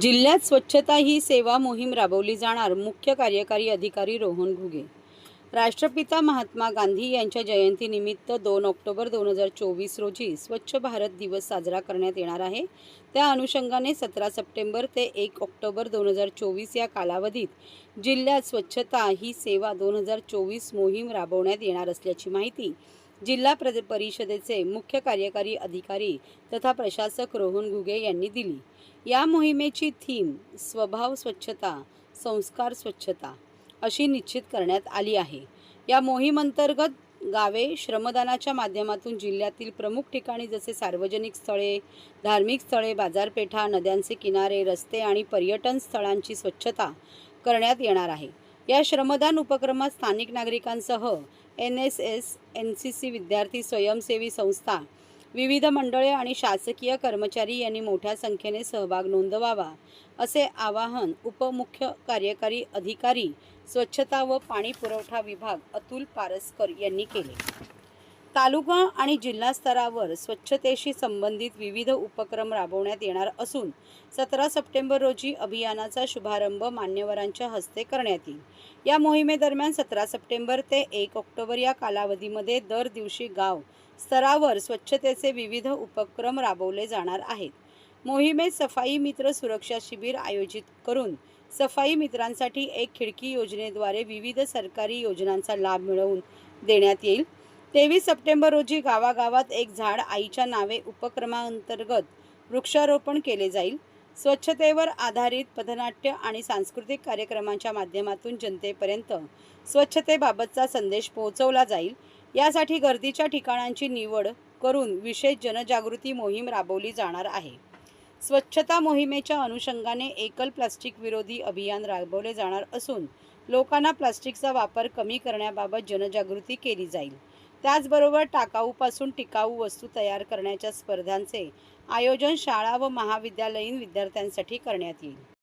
जिल्ह्यात स्वच्छता ही सेवा मोहीम राबवली जाणार मुख्य कार्यकारी अधिकारी रोहन घुगे. राष्ट्रपिता महात्मा गांधी यांच्या जयंतीनिमित्त दोन ऑक्टोबर दोन हजार चोवीस रोजी स्वच्छ भारत दिवस साजरा करण्यात येणार आहे. त्या अनुषंगाने सतरा सप्टेंबर ते एक ऑक्टोबर दोन हजार चोवीस या कालावधीत जिल्ह्यात स्वच्छता ही सेवा दोन हजार चोवीस मोहीम राबवण्यात येणार असल्याची माहिती जिल्हा प्र परिषदेचे मुख्य कार्यकारी अधिकारी तथा प्रशासक रोहन घुगे यांनी दिली. या मोहिमेची थीम स्वभाव स्वच्छता संस्कार स्वच्छता अशी निश्चित करण्यात आली आहे. या मोहिमेअंतर्गत गावे श्रमदानाच्या माध्यमातून जिल्ह्यातील प्रमुख ठिकाणी जसे सार्वजनिक स्थळे धार्मिक स्थळे बाजारपेठा नद्यांचे किनारे रस्ते आणि पर्यटन स्थळांची स्वच्छता करण्यात येणार आहे. या श्रमदान उपक्रमात स्थानिक नागरिकांसह N S S N C C विद्यार्थी स्वयंसेवी संस्था विविध मंडळे आणि शासकीय कर्मचारी यांनी मोठ्या संख्येने सहभाग नोंदवावा असे आवाहन उपमुख्य कार्यकारी अधिकारी स्वच्छता व पाणी पुरवठा विभाग अतुल पारसकर यांनी केले. तालुका आणि जिल्हा स्तरावर स्वच्छतेशी संबंधित विविध उपक्रम राबवण्यात येणार असून सतरा सप्टेंबर रोजी अभियानाचा शुभारंभ मान्यवरांच्या हस्ते करण्यात येईल. या मोहिमेदरम्यान सतरा सप्टेंबर ते एक ऑक्टोबर या कालावधीमध्ये दर दिवशी गाव स्तरावर स्वच्छतेचे विविध उपक्रम राबवले जाणार आहेत. मोहिमेत सफाई मित्र सुरक्षा शिबिर आयोजित करून सफाई मित्रांसाठी एक खिडकी योजनेद्वारे विविध सरकारी योजनांचा लाभ मिळवून देण्यात येईल. तेवीस सप्टेंबर रोजी गावागावात एक झाड आईच्या नावे उपक्रमांतर्गत वृक्षारोपण केले जाईल. स्वच्छतेवर आधारित पथनाट्य आणि सांस्कृतिक कार्यक्रमांच्या माध्यमातून जनतेपर्यंत स्वच्छतेबाबतचा संदेश पोहोचवला जाईल. यासाठी गर्दीच्या ठिकाणांची निवड करून विशेष जनजागृती मोहीम राबवली जाणार आहे. स्वच्छता मोहिमेच्या अनुषंगाने एकल प्लास्टिक विरोधी अभियान राबवले जाणार असून लोकांना प्लास्टिकचा वापर कमी करण्याबाबत जनजागृती केली जाईल. त्याचबरोबर टाकाऊपासून टिकाऊ वस्तू तयार करण्याच्या स्पर्धांचे आयोजन शाळा व महाविद्यालयीन विद्यार्थ्यांसाठी करण्यात येईल.